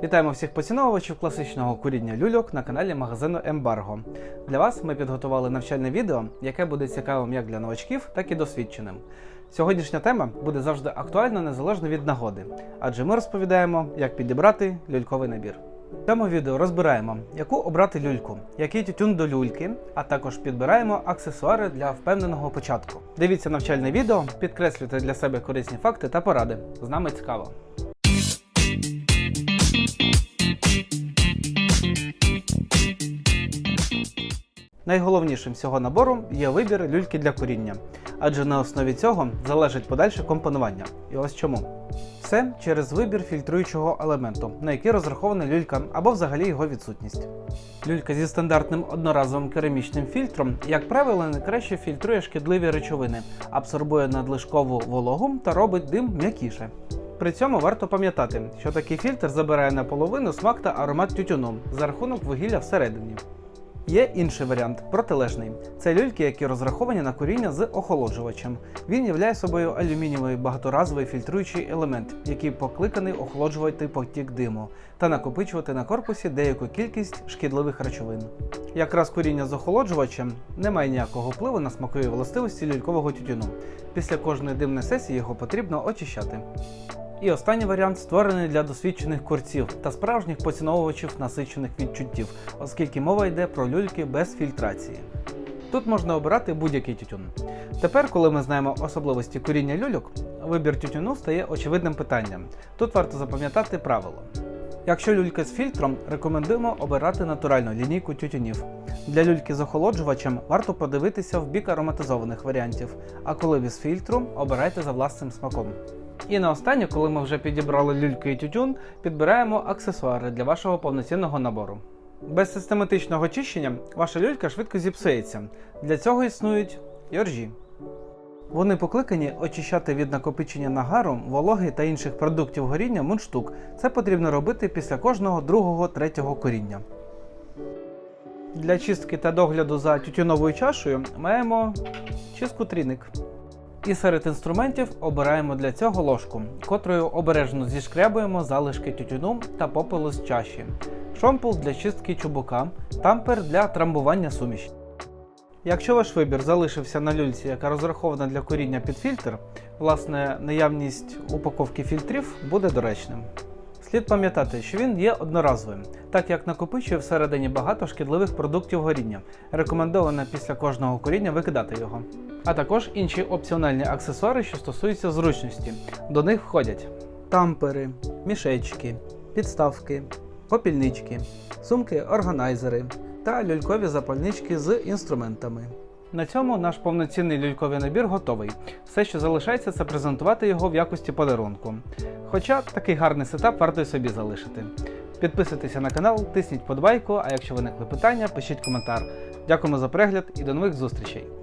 Вітаємо всіх поціновувачів класичного куріння люльок на каналі магазину Ембарго. Для вас ми підготували навчальне відео, яке буде цікавим як для новачків, так і досвідченим. Сьогоднішня тема буде завжди актуальна незалежно від нагоди, адже ми розповідаємо, як підібрати люльковий набір. В цьому відео розбираємо, яку обрати люльку, який тютюн до люльки, а також підбираємо аксесуари для впевненого початку. Дивіться навчальне відео, підкреслюйте для себе корисні факти та поради. З нами цікаво. Найголовнішим цього набору є вибір люльки для куріння, адже на основі цього залежить подальше компонування. І ось чому. Все через вибір фільтруючого елементу, на який розрахована люлька або взагалі його відсутність. Люлька зі стандартним одноразовим керамічним фільтром, як правило, найкраще фільтрує шкідливі речовини, абсорбує надлишкову вологу та робить дим м'якіше. При цьому варто пам'ятати, що такий фільтр забирає наполовину смак та аромат тютюну за рахунок вугілля всередині. Є інший варіант протилежний. Це люльки, які розраховані на куріння з охолоджувачем. Він являє собою алюмінієвий багаторазовий фільтруючий елемент, який покликаний охолоджувати потік диму та накопичувати на корпусі деяку кількість шкідливих речовин. Якраз куріння з охолоджувачем не має ніякого впливу на смакові властивості люлькового тютюну. Після кожної димної сесії його потрібно очищати. І останній варіант створений для досвідчених курців та справжніх поціновувачів насичених відчуттів, оскільки мова йде про люльки без фільтрації. Тут можна обирати будь-який тютюн. Тепер, коли ми знаємо особливості куріння люльок, вибір тютюну стає очевидним питанням. Тут варто запам'ятати правило. Якщо люлька з фільтром, рекомендуємо обирати натуральну лінійку тютюнів. Для люльки з охолоджувачем варто подивитися в бік ароматизованих варіантів, а коли без фільтру, обирайте за власним смаком. І наостаннє, коли ми вже підібрали люльки і тютюн, підбираємо аксесуари для вашого повноцінного набору. Без систематичного очищення ваша люлька швидко зіпсується. Для цього існують йоржі. Вони покликані очищати від накопичення нагару, вологи та інших продуктів горіння мундштук. Це потрібно робити після кожного другого третього коріння. Для чистки та догляду за тютюновою чашею маємо чистку трійник. І серед інструментів обираємо для цього ложку, котрою обережно зішкрябуємо залишки тютюну та попелу з чаші, шомпул для чистки чубука, тампер для трамбування суміші. Якщо ваш вибір залишився на люльці, яка розрахована для коріння під фільтр, власне, наявність упаковки фільтрів буде доречним. Слід пам'ятати, що він є одноразовим, так як накопичує всередині багато шкідливих продуктів горіння. Рекомендовано після кожного коріння викидати його. А також інші опціональні аксесуари, що стосуються зручності. До них входять тампери, мішечки, підставки, попільнички, сумки-органайзери та люлькові запальнички з інструментами. На цьому наш повноцінний люльковий набір готовий. Все, що залишається, це презентувати його в якості подарунку. Хоча такий гарний сетап варто й собі залишити. Підписуйтеся на канал, тисніть подбайку, а якщо виникли питання, пишіть коментар. Дякуємо за перегляд і до нових зустрічей!